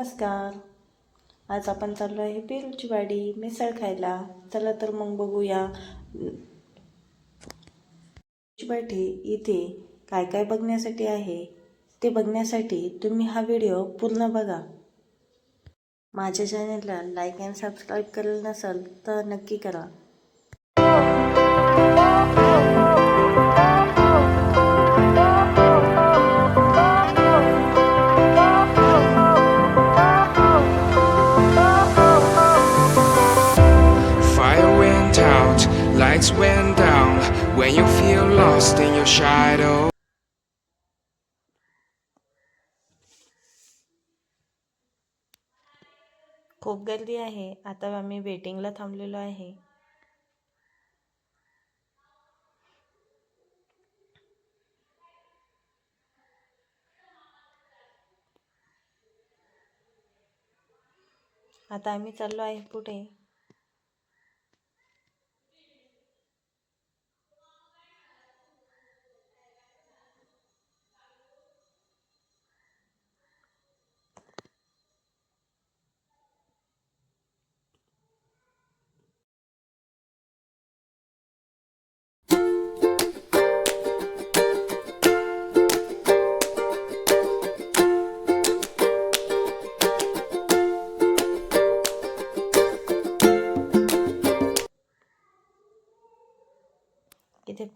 नमस्कार. आज आपण चाललो आहे पेरूची वाडी मिसळ खायला. चला तर मग बघूया. वाटी इथे काय काय बघण्यासाठी आहे? ते बघण्यासाठी तुम्ही हा व्हिडिओ पूर्ण बघा. माझ्या चॅनलला लाईक अँड सबस्क्राईब केलेलं नसेल तर नक्की करा. When you feel lost in your shadow. खूप गर्दी आहे. आता आम्ही वेटिंगला थांबलेलो आहे. आता आम्ही चाललो आहे पुढे.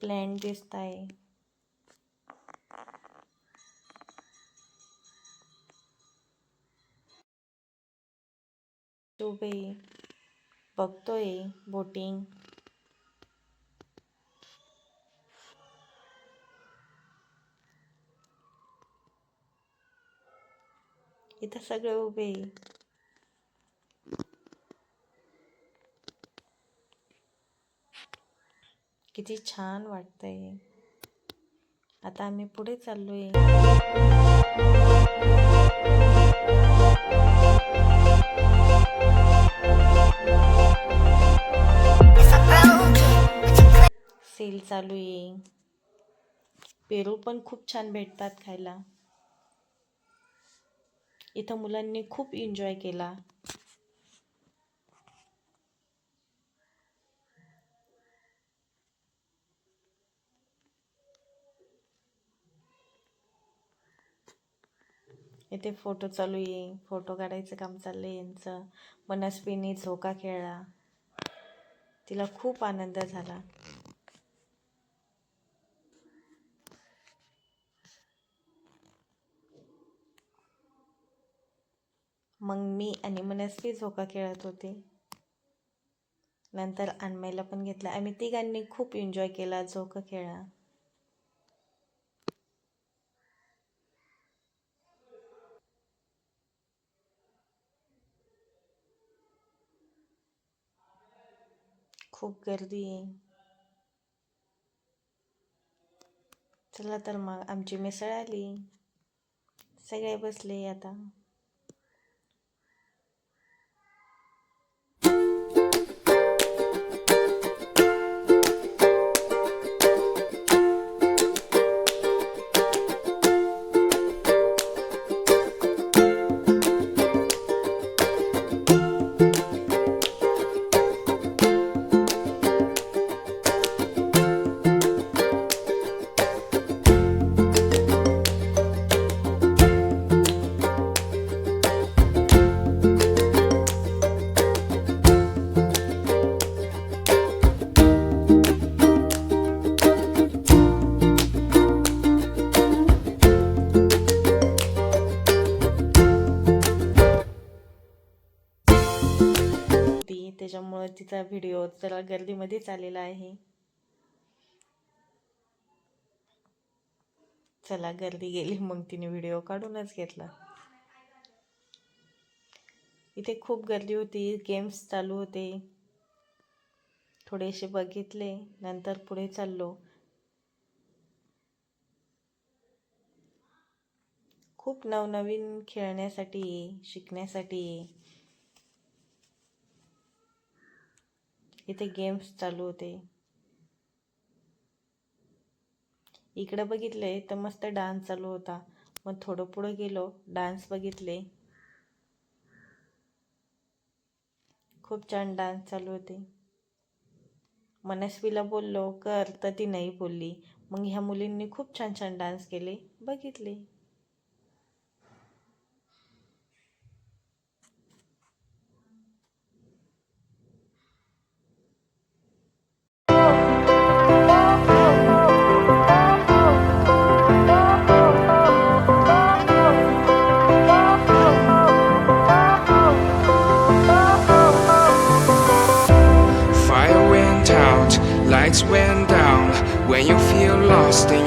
प्लॅन दिसत आहे उभे बघतोय बोटिंग. इथं सगळे उभे. किती छान वाटतंय. आता आम्ही पुढे चाललो आहे सेल चालू आहे. पेरू पण खूप छान भेटतात खायला. इथं मुलांनी खूप एन्जॉय केला. इथे फोटो चालू आहे फोटो काढायचं काम चाललंय यांचं. मनस्विनी झोका खेळला तिला खूप आनंद झाला. मग मी आणि मनस्वी झोका खेळत होते. नंतर अन्मयला पण घेतला. आम्ही तिघांनी खूप एन्जॉय केला झोका खेळा. खूप गर्दी आहे. चला तर मग आमची मिसळ आली. सगळे बसले आता. त्याच्यामुळं तिचा व्हिडिओ जरा गर्दीमध्येच आलेला आहे. चला गर्दी गेली मग तिने व्हिडिओ काढूनच घेतला. इथे खूप गर्दी होती गेम्स चालू होते. थोडेसे बघितले नंतर पुढे चाललो. खूप नवनवीन खेळण्यासाठी शिकण्यासाठी इथे गेम्स चालू होते. इकडं बघितले तर मस्त डान्स चालू होता. मग थोडं पुढं गेलो डान्स बघितले. खूप छान डान्स चालू होते. मनस्वीला बोललो कर. तर ती नाही बोलली. मग ह्या मुलींनी खूप छान छान डान्स केले. बघितले.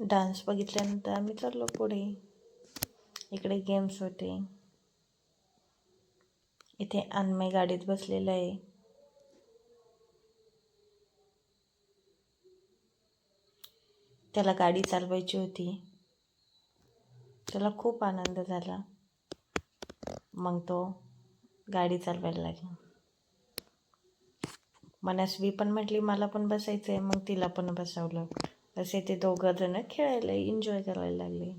dance बघितल्यानंतर आम्ही चाललो पुढे. इकडे गेम्स होते. इथे अन्मय गाडीत बसलेलं आहे. त्याला गाडी चालवायची होती. त्याला खूप आनंद झाला. मग तो गाडी चालवायला लागला. मनस्वी पण म्हटली मला पण बसायचं आहे मग तिला पण बसवलं. असे ते दोघं जण खेळायला एन्जॉय करायला लागले.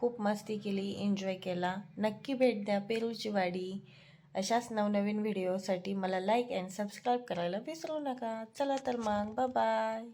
खूप मस्ती केली एन्जॉय केला. नक्की भेट द्या. पेरूची वाडी. अशाच नवनवीन व्हिडिओसाठी मला लाईक अँड सबस्क्राईब करायला विसरू नका. चला तर मग. Bye bye